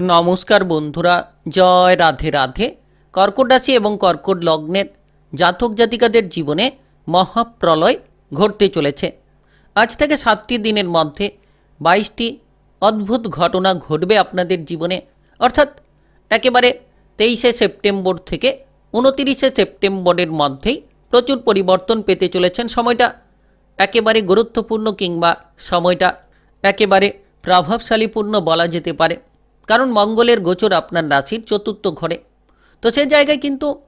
নমস্কার বন্ধুরা, জয় রাধে রাধে। কর্কট রাশি এবং কর্কট লগ্নের জাতক জাতিকাদের জীবনে মহাপ্রলয় ঘটতে চলেছে। আজ থেকে সাতটি দিনের মধ্যে বাইশটি অদ্ভুত ঘটনা ঘটবে আপনাদের জীবনে। অর্থাৎ একেবারে তেইশে সেপ্টেম্বর থেকে উনতিরিশে সেপ্টেম্বরের মধ্যেই প্রচুর পরিবর্তন পেতে চলেছেন সময়টা। একেবারে গুরুত্বপূর্ণ কিংবা সময়টা একেবারে প্রভাবশালীপূর্ণ বলা যেতে পারে। কারণ মঙ্গলের গোচর আপনার রাশির চতুর্থ ঘরে। তো সে জায়গায় কিন্তু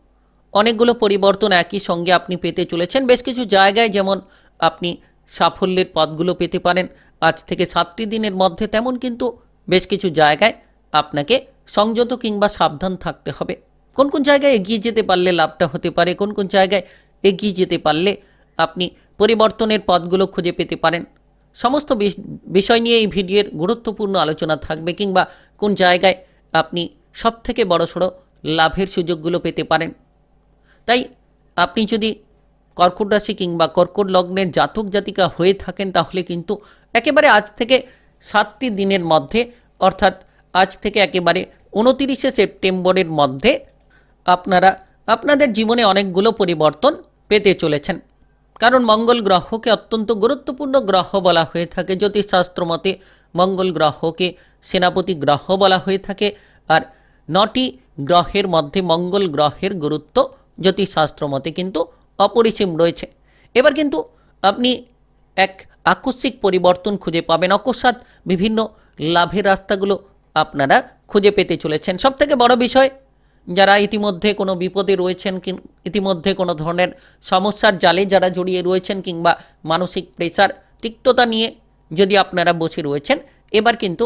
অনেকগুলো পরিবর্তন একই সঙ্গে আপনি পেতে চলেছেন। বেশ কিছু জায়গায় যেমন আপনি সাফল্যের পথগুলো পেতে পারেন। আজ থেকে সাতটি দিনের মধ্যে তেমন কিন্তু বেশ কিছু জায়গায় আপনাকে সংযত কিংবা সাবধান থাকতে হবে। কোন কোন জায়গায় এগিয়ে যেতে পারলে লাভটা হতে পারে? কোন কোন জায়গায় এগিয়ে যেতে পারলে আপনি পরিবর্তনের পথগুলো খুঁজে পেতে পারেন? সমস্ত বিষ- বিষয় নিয়ে এই ভিডিওর গুরুত্বপূর্ণ আলোচনা থাকবে কিংবা কোন জায়গায় আপনি সব সবথেকে বড়সড় লাভের সুযোগগুলো পেতে পারেন? তাই আপনি যদি কর্কট রাশি কিংবা কর্কট লগ্নের জাতক জাতিকা হয়ে থাকেন, তাহলে কিন্তু একেবারে আজ থেকে সাতটি দিনের মধ্যে, অর্থাৎ আজ থেকে একেবারে উনতিরিশে সেপ্টেম্বরের মধ্যে আপনারা আপনাদের জীবনে অনেকগুলো পরিবর্তন পেতে চলেছেন। কারণ মঙ্গল গ্রহকে অত্যন্ত গুরুত্বপূর্ণ গ্রহ বলা হয়ে থাকে। জ্যোতিষশাস্ত্র মতে মঙ্গল গ্রহকে সেনাপতি গ্রহ বলা হয়ে থাকে আর নটি গ্রহের মধ্যে মঙ্গল গ্রহের গুরুত্ব জ্যোতিষশাস্ত্র মতে কিন্তু অপরিসীম রয়েছে। এবার কিন্তু আপনি এক আকস্মিক পরিবর্তন খুঁজে পাবেন। অকস্মাৎ বিভিন্ন লাভের রাস্তাগুলো আপনারা খুঁজে পেতে চলেছেন। সবথেকে বড় বিষয়, যারা ইতিমধ্যে কোনো বিপদে রয়েছেন ইতিমধ্যে কোনো ধরনের সমস্যার জালে যারা জড়িয়ে রয়েছেন কিংবা মানসিক প্রেসার তিক্ততা নিয়ে যদি আপনারা বসে রয়েছেন, এবার কিন্তু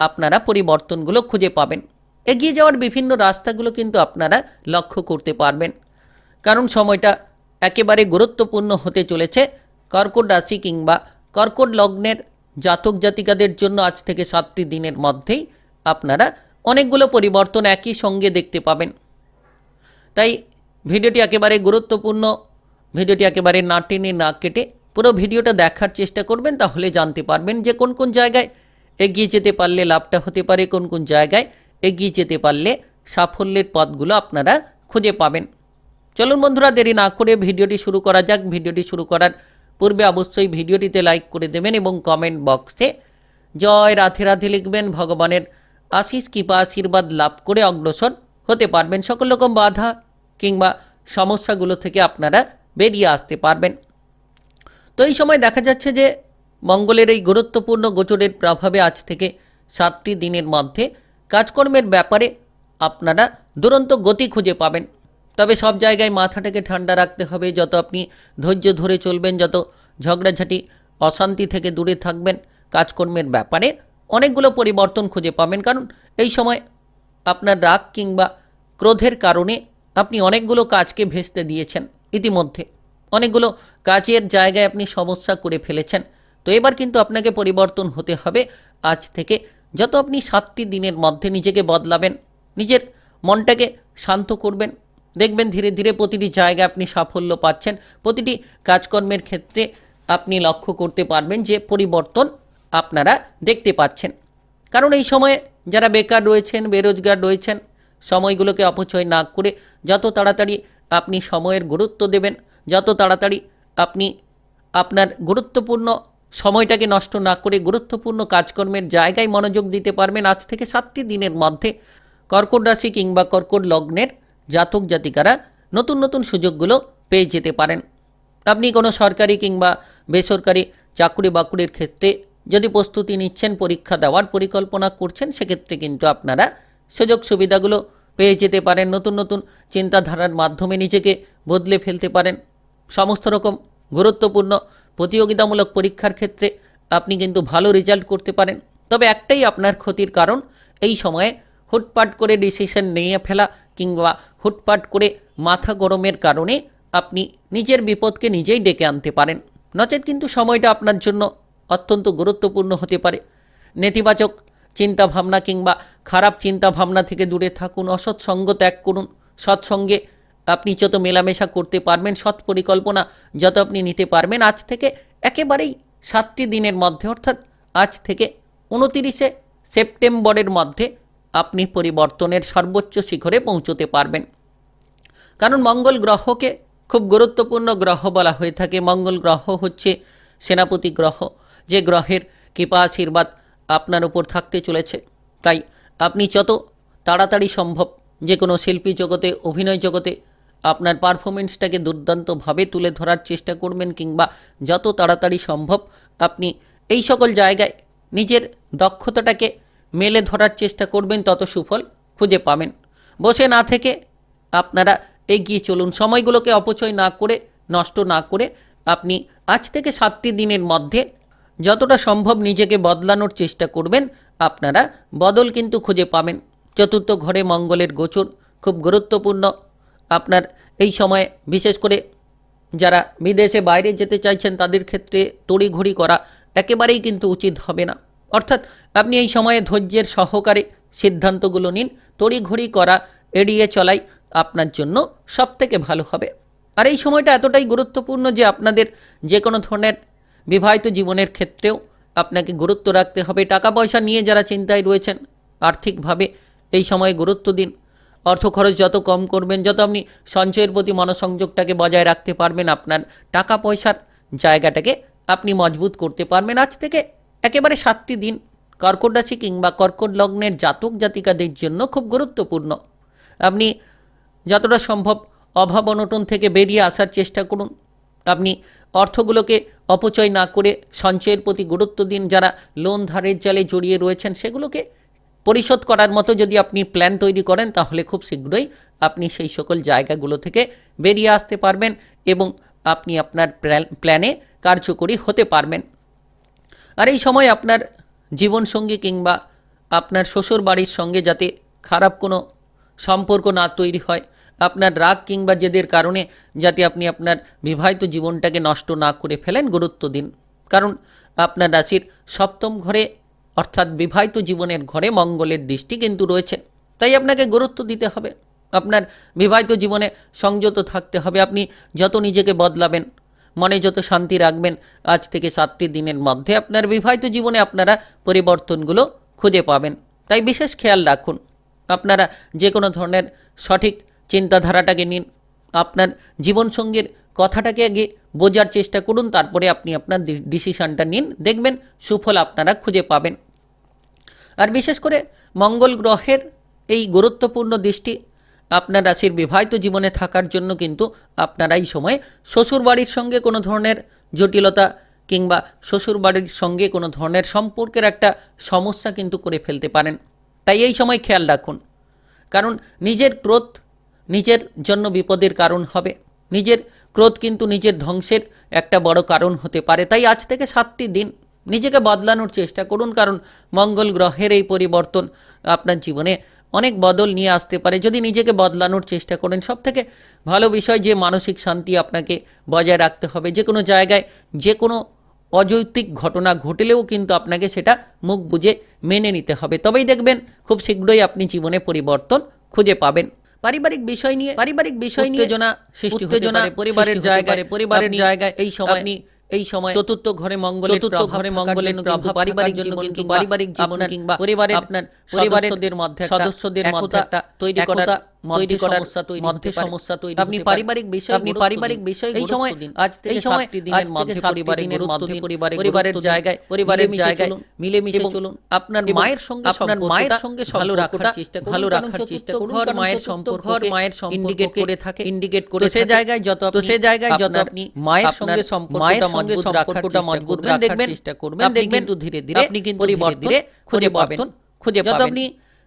আপনারা পরিবর্তনগুলো খুঁজে পাবেন। এগিয়ে যাওয়ার বিভিন্ন রাস্তাগুলো কিন্তু আপনারা লক্ষ্য করতে পারবেন। কারণ সময়টা একেবারে গুরুত্বপূর্ণ হতে চলেছে। কর্কট রাশি কিংবা কর্কট লগ্নের জাতক জাতিকাদের জন্য আজ থেকে সাতটি দিনের মধ্যেই আপনারা অনেকগুলো পরিবর্তন একই সঙ্গে দেখতে পাবেন। তাই ভিডিওটি একেবারে গুরুত্বপূর্ণ, ভিডিওটি একেবারে না টেনে না কেটে পুরো ভিডিওটা দেখার চেষ্টা করবেন, তাহলে জানতে পারবেন যে কোন কোন জায়গায় এগিয়ে যেতে পারলে লাভটা হতে পারে কোন কোন জায়গায়? এগিয়ে যেতে পারলে সাফল্যের পথগুলো আপনারা খুঁজে পাবেন। চলুন বন্ধুরা, দেরি না করে ভিডিওটি শুরু করা যাক। ভিডিওটি শুরু করার পূর্বে অবশ্যই ভিডিওটিতে লাইক করে দেবেন এবং কমেন্ট বক্সে জয় রাধে রাধে লিখবেন। ভগবানের আশিস কৃপা, আশীর্বাদ লাভ করে অগ্রসর হতে পারবেন। সকল রকম বাধা কিংবা সমস্যাগুলো থেকে আপনারা বেরিয়ে আসতে পারবেন। তো এই সময় দেখা যাচ্ছে যে মঙ্গলের এই গুরুত্বপূর্ণ গোচরের প্রভাবে আজ থেকে সাতটি দিনের মধ্যে কাজকর্মের ব্যাপারে আপনারা দুরন্ত গতি খুঁজে পাবেন। তবে সব জায়গায় মাথাটাকে ঠান্ডা রাখতে হবে, যত আপনি ধৈর্য ধরে চলবেন, যত ঝগড়াঝাটি, অশান্তি থেকে দূরে থাকবেন, কাজকর্মের ব্যাপারে অনেকগুলো পরিবর্তন খুঁজে পাবেন। কারণ এই সময় আপনার রাগ কিংবা ক্রোধের কারণে আপনি অনেকগুলো কাজকে ভেস্তে দিয়েছেন। ইতিমধ্যে অনেকগুলো কাজের জায়গায় আপনি সমস্যা করে ফেলেছেন। তো এবার কিন্তু আপনাকে পরিবর্তন হতে হবে। আজ থেকে যত আপনি সাতটি দিনের মধ্যে নিজেকে বদলাবেন, নিজের মনটাকে শান্ত করবেন, দেখবেন ধীরে ধীরে প্রতিটি জায়গায় আপনি সাফল্য পাচ্ছেন, প্রতিটি কাজকর্মের ক্ষেত্রে আপনি লক্ষ্য করতে পারবেন যে পরিবর্তন আপনারা দেখতে পাচ্ছেন। কারণ এই সময়ে যারা বেকার রয়েছেন, বেরোজগার রয়েছেন, সময়গুলোকে অপচয় না করে যত তাড়াতাড়ি আপনি সময়ের গুরুত্ব দেবেন, যত তাড়াতাড়ি আপনি আপনার গুরুত্বপূর্ণ সময়টাকে নষ্ট না করে গুরুত্বপূর্ণ কাজকর্মের জায়গায় মনোযোগ দিতে পারবেন আজ থেকে সাতটি দিনের মধ্যে। কর্কট রাশি কিংবা কর্কট লগ্নের জাতক জাতিকারা নতুন নতুন সুযোগগুলো পেয়ে যেতে পারেন। আপনি কোনো সরকারি কিংবা বেসরকারি চাকরি বাকুরির ক্ষেত্রে যদি প্রস্তুতি নিচ্ছেন, পরীক্ষা দেওয়ার পরিকল্পনা করছেন, সেক্ষেত্রে কিন্তু আপনারা সুযোগ সুবিধাগুলো পেয়ে যেতে পারেন। নতুন নতুন চিন্তাধারার মাধ্যমে নিজেকে বদলে ফেলতে পারেন। সমস্ত রকম গুরুত্বপূর্ণ প্রতিযোগিতামূলক পরীক্ষার ক্ষেত্রে আপনি কিন্তু ভালো রেজাল্ট করতে পারেন। তবে একটাই আপনার ক্ষতির কারণ, এই সময়ে হুটপাট করে ডিসিশন নিয়ে ফেলা কিংবা হুটপাট করে মাথা গরমের কারণে আপনি নিজের বিপদকে নিজেই ডেকে আনতে পারেন। নচেত কিন্তু সময়টা আপনার জন্য অত্যন্ত গুরুত্বপূর্ণ হতে পারে। নেতিবাচক চিন্তাভাবনা কিংবা খারাপ চিন্তাভাবনা থেকে দূরে থাকুন, অসৎসঙ্গ ত্যাগ করুন, সৎসঙ্গে আপনি যত মেলামেশা করতে পারবেন, সৎ পরিকল্পনা যত আপনি নিতে পারবেন, আজ থেকে একেবারেই সাতটি দিনের মধ্যে, অর্থাৎ আজ থেকে উনতিরিশে সেপ্টেম্বরের মধ্যে আপনি পরিবর্তনের সর্বোচ্চ শিখরে পৌঁছতে পারবেন। কারণ মঙ্গল গ্রহকে খুব গুরুত্বপূর্ণ গ্রহ বলা হয়ে থাকে। মঙ্গল গ্রহ হচ্ছে সেনাপতি গ্রহ। যে গ্রহের কৃপা, আশীর্বাদ আপনার উপর থাকতে চলেছে। তাই আপনি যত তাড়াতাড়ি সম্ভব যে কোনো শিল্পী জগতে, অভিনয় জগতে আপনার পারফরমেন্সটাকে দুর্দান্তভাবে তুলে ধরার চেষ্টা করবেন কিংবা যত তাড়াতাড়ি সম্ভব আপনি এই সকল জায়গায় নিজের দক্ষতাটাকে মেলে ধরার চেষ্টা করবেন, তত সুফল খুঁজে পাবেন। বসে না থেকে আপনারা এগিয়ে চলুন। সময়গুলোকে অপচয় না করে, নষ্ট না করে আপনি আজ থেকে সাতটি দিনের মধ্যে যতটা সম্ভব নিজেকে বদলানোর চেষ্টা করবেন, আপনারা বদল কিন্তু খুঁজে পাবেন। চতুর্থ ঘরে মঙ্গলের গোচর খুব গুরুত্বপূর্ণ। আপনার এই সময়ে, বিশেষ করে যারা বিদেশে বাইরে যেতে চাইছেন, তাদের ক্ষেত্রে তড়িঘড়ি করা একেবারেই কিন্তু উচিত হবে না। অর্থাৎ আপনি এই সময়ে ধৈর্যের সহকারে সিদ্ধান্তগুলো নিন, তড়িঘড়ি করা এড়িয়ে চলাই আপনার জন্য সবথেকে ভালো হবে। আর এই সময়টা এতটাই গুরুত্বপূর্ণ যে আপনাদের যে কোনো ধরনের বিবাহিত জীবনের ক্ষেত্রেও আপনাকে গুরুত্ব রাখতে হবে। টাকা পয়সা নিয়ে যারা চিন্তায় রয়েছেন, আর্থিকভাবে এই সময়ে গুরুত্ব দিন। অর্থ খরচ যত কম করবেন, যত আপনি সঞ্চয়ের প্রতি মনোসংযোগটাকে বজায় রাখতে পারবেন, আপনার টাকা পয়সার জায়গাটাকে আপনি মজবুত করতে পারবেন। আজ থেকে একেবারে সাতটি দিন কর্কট রাশি কিংবা কর্কট লগ্নের জাতক জাতিকাদের জন্য খুব গুরুত্বপূর্ণ। আপনি যতটা সম্ভব অভাব অনটন থেকে বেরিয়ে আসার চেষ্টা করুন। আপনি অর্থগুলোকে অপচয় না করে সঞ্চয়ের প্রতি গুরুত্ব দিন। যারা লোন ধারের জালে জড়িয়ে রয়েছেন, সেগুলোকে পরিশোধ করার মতো যদি আপনি প্ল্যান তৈরি করেন, তাহলে খুব শীঘ্রই আপনি সেই সকল জায়গাগুলো থেকে বেরিয়ে আসতে পারবেন এবং আপনি আপনার প্ল্যানে কার্যকরী হতে পারবেন। আর এই সময় আপনার জীবনসঙ্গী কিংবা আপনার শ্বশুর বাড়ির সঙ্গে যাতে খারাপ কোনো সম্পর্ক না তৈরি হয়, আপনার রাগ কিংবা জেদের কারণে যাতে আপনি আপনার বিবাহিত জীবনটাকে নষ্ট না করে ফেলেন, গুরুত্ব দিন। কারণ আপনার রাশির সপ্তম ঘরে অর্থাৎ বিবাহিত জীবনের ঘরে মঙ্গলের দৃষ্টি কিন্তু রয়েছে। তাই আপনাকে গুরুত্ব দিতে হবে। আপনার বিবাহিত জীবনে সংযত থাকতে হবে। আপনি যত নিজেকে বদলাবেন, মনে যত শান্তি রাখবেন, আজ থেকে সাতটি দিনের মধ্যে আপনার বিবাহিত জীবনে আপনারা পরিবর্তনগুলো খুঁজে পাবেন। তাই বিশেষ খেয়াল রাখুন। আপনারা যে কোনো ধরনের সঠিক চিন্তাধারাটাকে নিন। আপনার জীবনসঙ্গীর কথাটাকে আগে বোঝার চেষ্টা করুন। তারপরে আপনি আপনার ডিসিশনটা নিন। দেখবেন সুফল আপনারা খুঁজে পাবেন। আর বিশেষ করে মঙ্গল গ্রহের এই গুরুত্বপূর্ণ দৃষ্টি আপনার রাশির বিবাহিত জীবনে থাকার জন্য কিন্তু আপনারা এই সময় শ্বশুরবাড়ির সঙ্গে কোনো ধরনের জটিলতা কিংবা শ্বশুরবাড়ির সঙ্গে কোনো ধরনের সম্পর্কের একটা সমস্যা কিন্তু করে ফেলতে পারেন। তাই এই সময় খেয়াল রাখুন। কারণ নিজের ক্রোধ নিজের জন্য বিপদের কারণ হবে। নিজের ক্রোধ কিন্তু নিজের ধ্বংসের একটা বড় কারণ হতে পারে। তাই আজ থেকে সাতটি দিন নিজেকে বদলানোর চেষ্টা করুন কারণ মঙ্গল গ্রহের এই পরিবর্তন আপনার জীবনে অনেক বদল নিয়ে আসতে পারে। যদি নিজেকে বদলানোর চেষ্টা করেন সব থেকে ভালো বিষয় যে মানসিক শান্তি আপনাকে বজায় রাখতে হবে। যে কোনো জায়গায় যে কোনো অযৌক্তিক ঘটনা ঘটলেও কিন্তু আপনাকে সেটা মুখ বুঝে মেনে নিতে হবে। তবেই দেখবেন খুব শীঘ্রই আপনি জীবনে পরিবর্তন খুঁজে পাবেন। পারিবারিক বিষয় নিয়ে পারিবারিক বিষয় নিয়ে উত্তেজনা সৃষ্টি উত্তেজনা পরিবারের জায়গায় পরিবারের জায়গায় এই সময় আপনি এই সময় চতুর্থ ঘরে মঙ্গল চতুর্থ ঘরে মঙ্গলের প্রভাব পারিবারিক জীবন কিন্তু পারিবারিক জীবন কিংবা পরিবারের আপনার পরিবারের মধ্যে সদস্যদের মধ্যে একটা তৈরি করার তৈরি করার মধ্যে সমস্যা তৈরি আপনি পারিবারিক বিষয় আপনি পারিবারিক বিষয় এই সময় আজ থেকে দিনের মধ্যে পরিবারের মধ্যে পরিবারের পরিবারের জায়গায় পরিবারের জায়গায় মিলেমিশে চলুন। আপনার মায়ের সঙ্গে আপনার মায়ের সঙ্গে ভালো রাখার চেষ্টা ভালো রাখার চেষ্টা করুন ঘর মায়ের সম্পর্ক মায়ের ইন্ডিকেট করে থাকে। ইন্ডিকেট করে সে জায়গায় যত তো সে জায়গায় যত আপনি মায়ের সঙ্গে সম্পর্কটা মজবুত রাখার মজবুত চেষ্টা করবেন দেখবেন ধীরে ধীরে আপনি কিন্তু পরিবর্তন খুঁজে পাবেন। খুঁজে যত আপনি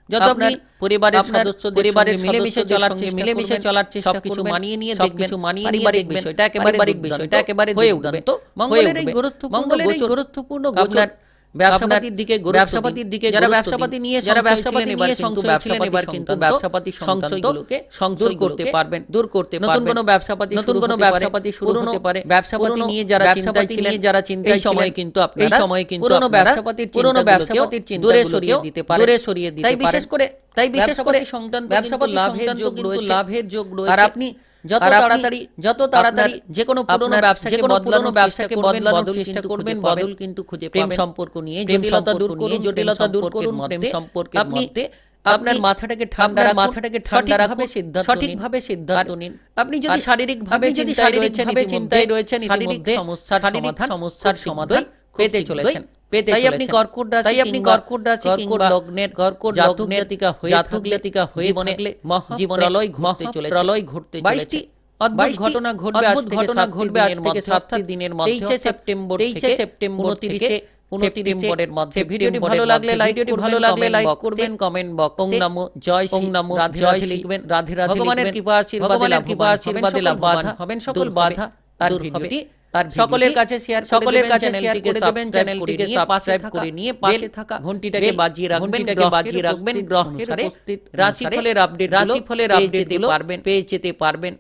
যত আপনার পরিবারের সদস্য পরিবারের মিলেমিশে চলার চেষ্টা মিলেমিশে চলার চেষ্টা সবকিছু মানিয়ে নিয়ে সবকিছু মানিয়ে নিয়ে পারিবারিক বিষয়টা একেবারে বিষয়টা একেবারে হয়ে উঠবে। তো মঙ্গলের এই গুরুত্বপূর্ণ মঙ্গলের গুরুত্বপূর্ণ গোচর ব্যবসাপাতির দিকে ব্যবসাপাতির দিকে যারা ব্যবসাপাতি নিয়ে যারা ব্যবসাপাতি নিয়ে সংশয় ছিলেন এবার কিন্তু ব্যবসাপাতি সংশয়গুলোকে সংযোগ করতে পারবেন। দূর করতে পারবেন। নতুন কোনো ব্যবসাপাতি নতুন কোনো ব্যবসাপাতি শুরু হতে পারে ব্যবসাপাতি নিয়ে যারা চিন্তায় ছিলেন যারা চিন্তায় সময় কিন্তু আপনারা এই সময় কিন্তু পুরনো ব্যবসাপাতির পুরনো ব্যবসাপাতির চিন্তা দূরে সরিয়ে দিতে পারে। দূরে সরিয়ে দিতে পারে তাই বিশেষ করে তাই বিশেষ করে সংক্রান্ত ব্যবসাপাতি লাভের যোগ রয়েছে। লাভের যোগ রয়েছে। আর আপনি যত তাড়াতাড়ি যত তাড়াতাড়ি যে কোনো পুরনো ব্যবসাকে বদলানোর ব্যবসাকে বদলানোর চেষ্টা করবেন বদল কিন্তু খুঁজে প্রেম সম্পর্ক নিয়ে জটিলতা দূর করুন জটিলতা দূর করুন প্রেম সম্পর্কের মধ্যে আপনার মাথাটাকে ঠান্ডা মাথাটাকে ঠান্ডা রাখবে সিদ্ধান্ত সঠিকভাবে সিদ্ধান্ত নিন। আপনি যদি শারীরিক ভাবে যদি শারীরিক ভাবে চিন্তায় রয়েছেন শারীরিক সমস্যার সমাধান সমস্যার সমাধান পেতে চলেছেন। পেতে তাই আপনি কর্কট রাশি তাই আপনি কর্কট রাশি কর্কট লগ্নের কর্কট লগ্নের জাতিকা হয়ে জাতক জাতিকা হয়ে জীবনে জীবনে প্রলয় ঘটতে চলেছে। প্রলয় ঘটতে চলেছে। অদ্ভুত ঘটনা ঘটবে আজ ঘটনা ঘটবে আজ থেকে সাতটি দিনের মধ্যে। তেইশে সেপ্টেম্বর তেইশে সেপ্টেম্বর উনত্রিশে সেপ্টেম্বরের মধ্যে। ভিডিওটি ভালো লাগলে লাইক ভালো লাগলে লাইক করবেন কমেন্ট বক্স ওং নমো জয় ওং নমো রাধে লিখবেন রাধে রাধে ভগবানের কৃপা আশীর্বাদ ভগবানের কৃপা আশীর্বাদে লাভবান হবেন সকল বাধা আর ভিডিওটি। তার সকলের কাছে শেয়ার সকলের কাছে শেয়ার করে দেবেন চ্যানেলটিকে সাবস্ক্রাইব করে নিয়ে পাশে থাকা ঘন্টিটাকে বাজিয়ে রাখবেন বাজিয়ে রাখবেন গ্রহ অনুসারে রাশিফলের আপডেট রাশিফলের আপডেট দিতে পারবেন। পেয়ে যেতে পারবেন।